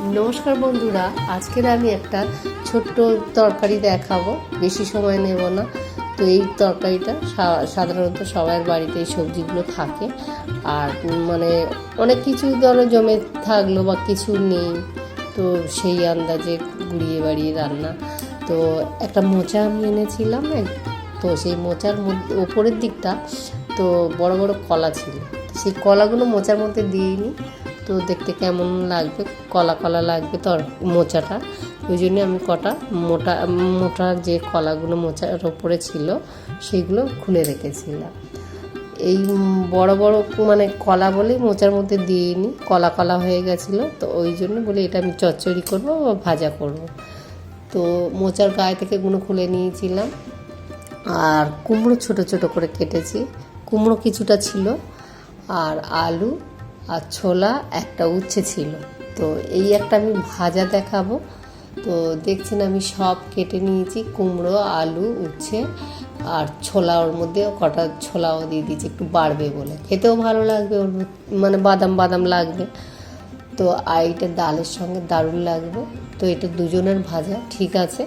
নমস্কার বন্ধুরা, আজকের আমি একটা ছোট্ট তরকারি দেখাবো। বেশি সময় নেব না। তো এই তরকারিটা সাধারণত সবার বাড়িতে এই সবজিগুলো থাকে। আর মানে অনেক কিছু ধরো জমে থাকল বা কিছু নেই, তো সেই আন্দাজে গুড়িয়ে বাড়িয়ে রান্না। তো একটা মোচা আমি এনেছিলাম তো সেই মোচার মধ্যে ওপরের দিকটা তো বড় বড় কলা ছিল। সেই কলাগুলো মোচার মধ্যে দিইনি তো দেখতে কেমন লাগবে? কলা কলা লাগবে তোর মোচাটা। ওই জন্য আমি কটা মোটা মোটা যে কলাগুলো মোচার ওপরে ছিল সেইগুলো খুলে রেখেছিলাম। এই বড় বড় মানে কলা বলেই মোচার মধ্যে দিইনি, কলা কলা হয়ে গেছিল, তো ওই জন্য বলে এটা আমি চচ্চড়ি করব বা ভাজা করব। তো মোচার গায়ে থেকে গুলো খুলে নিয়েছিলাম। আর কুমড়ো ছোট ছোট করে কেটেছি। কুমড়ো কিছুটা ছিল। আর আলু আর ছোলা একটা উচ্ছে ছিল। তো এই একটা আমি ভাজা দেখাবো। তো দেখছেন আমি সব কেটে নিয়েছি, কুমড়ো, আলু, উচ্ছে আর ছোলা ওর মধ্যে কটা ছোলাও দিয়ে দিয়েছি, একটু বাড়বে বলে। খেতেও ভালো লাগবে ওর মানে বাদাম বাদাম লাগবে। তো আর এটা ডালের সঙ্গে দারুণ লাগবে। তো এটা দুজনের ভাজা, ঠিক আছে।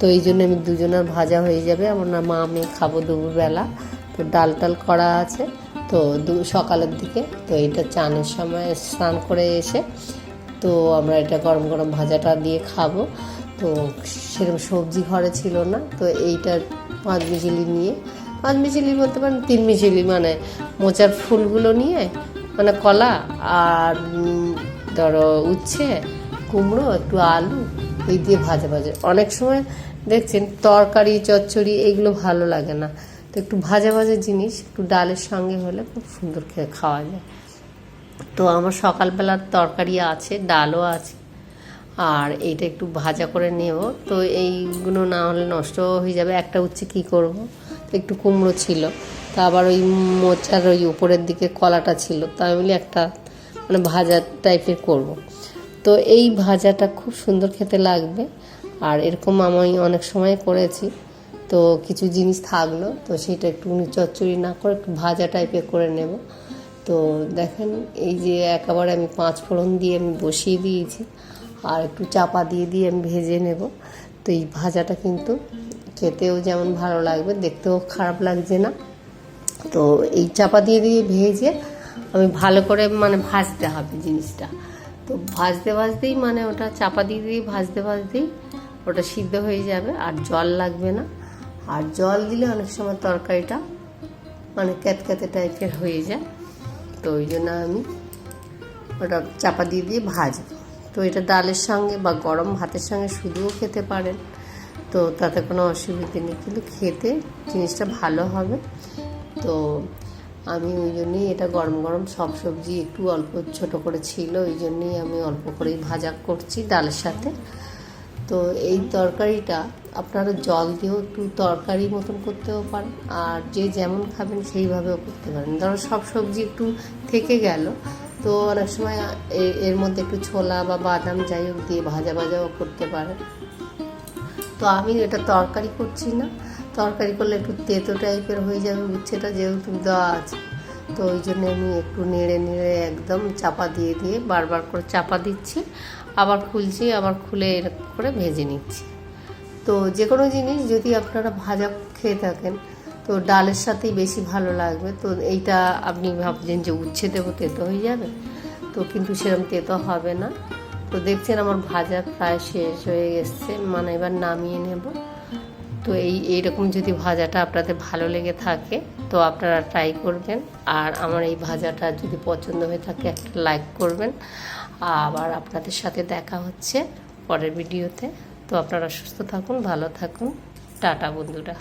তো এই জন্য আমি দুজনের ভাজা হয়ে যাবে। আমার মা আমি খাব দুপুরবেলা। তো ডাল টাল করা আছে। তো দু, সকালের দিকে। তো এটা চানের সময় স্নান করে এসে তো আমরা এটা গরম গরম ভাজাটা দিয়ে খাব। তো সেরকম সবজি ঘরে ছিল না। তো এইটা পাঁচ মিশিলি নিয়ে, পাঁচ মিশিলি বলতে পারেন তিন মিশিলি মানে মোচার ফুলগুলো নিয়ে মানে কলা আর ধরো উচ্ছে, কুমড়ো, একটু আলু এই দিয়ে ভাজা ভাজা। অনেক সময় দেখছেন তরকারি, চচ্চড়ি এইগুলো ভালো লাগে না। তো একটু ভাজা ভাজা জিনিস, একটু ডালের সঙ্গে হলে খুব সুন্দর খেয়ে খাওয়া যায়। তো আমার সকালবেলার তরকারি আছে, ডালও আছে, আর এইটা একটু ভাজা করে নেব। তো এইগুলো না হলে নষ্ট হয়ে যাবে। একটা উচ্ছে কী করব? একটু কুমড়ো ছিল, তা আবার ওই মোচার ওই উপরের দিকে কলাটা ছিল, তা আমি একটা মানে ভাজা টাইপের করব। তো এই ভাজাটা খুব সুন্দর খেতে লাগবে। আর এরকম আমি অনেক সময় করেছি। তো কিছু জিনিস থাকল, তো সেটা একটু চচ্চড়ি না করে একটু ভাজা টাইপের করে নেব। তো দেখেন, এই যে একেবারে আমি পাঁচ ফোড়ন দিয়ে আমি বসিয়ে দিয়েছি, আর একটু চাপা দিয়ে দিয়ে আমি ভেজে নেব। তো এই ভাজাটা কিন্তু খেতেও যেমন ভালো লাগবে, দেখতেও খারাপ লাগছে না। তো এই চাপা দিয়ে দিয়ে ভেজে আমি ভালো করে মানে ভাজতে হবে জিনিসটা। তো ভাজতে ভাজতেই মানে ওটা চাপা দিয়ে দিয়ে ভাজতে ভাজতেই ওটা সিদ্ধ হয়ে যাবে, আর জল লাগবে না। আর জল দিলে অনেক সময় তরকারিটা মানে ক্যাতক্যাতে টাইপের হয়ে যায়। তো ওই জন্য আমি ওটা চাপা দিয়ে দিয়ে ভাজবো। তো এটা ডালের সঙ্গে বা গরম ভাতের সঙ্গে শুধুও খেতে পারেন। তো তাতে কোনো অসুবিধে নেই, কিন্তু খেতে জিনিসটা ভালো হবে। তো আমি ওই জন্যই এটা গরম গরম সব সবজি একটু অল্প ছোট করে ছিল, ওই জন্যই আমি অল্প করেই ভাজা করছি ডালের সাথে। তো এই তরকারিটা আপনারা জল দিয়েও একটু তরকারি মতন করতেও পারেন, আর যে যেমন খাবেন সেইভাবেও করতে পারেন। ধরো সব সবজি একটু থেকে গেল, তো অনেক সময় এর মধ্যে একটু ছোলা বা বাদাম যাই হোক দিয়ে ভাজা ভাজাও করতে পারেন। তো আমি এটা তরকারি করছি না। তরকারি করলে একটু তেতো টাইপের হয়ে যাবে উচ্ছেটা যেহেতু দেওয়া আছে তো ওই জন্য আমি একটু নেড়ে নেড়ে একদম চাপা দিয়ে দিয়ে বারবার করে চাপা দিচ্ছি। আবার খুলছি, আবার খুলে এরকম করে ভেজে নিচ্ছি। তো যে কোনো জিনিস যদি আপনারা ভাজা খেয়ে থাকেন, তো ডালের সাথেই বেশি ভালো লাগবে। তো এইটা আপনি ভাবছেন যে উচ্ছে দেবো, তেতো হয়ে যাবে? তো কিন্তু সেরকম তেতো হবে না। তো দেখছেন আমার ভাজা প্রায় শেষ হয়ে এসছে মানে এবার নামিয়ে নেব। তো এই, এইরকম যদি ভাজাটা আপনাদের ভালো লেগে থাকে, তো আপনারা ট্রাই করবেন। আর আমার এই ভাজাটা যদি পছন্দ হয়ে থাকে, একটা লাইক করবেন। আবার আপনাদের সাথে দেখা হচ্ছে পরের ভিডিওতে তো আপনারা সুস্থ থাকুন, ভালো থাকুন। টাটা, বন্ধুরা।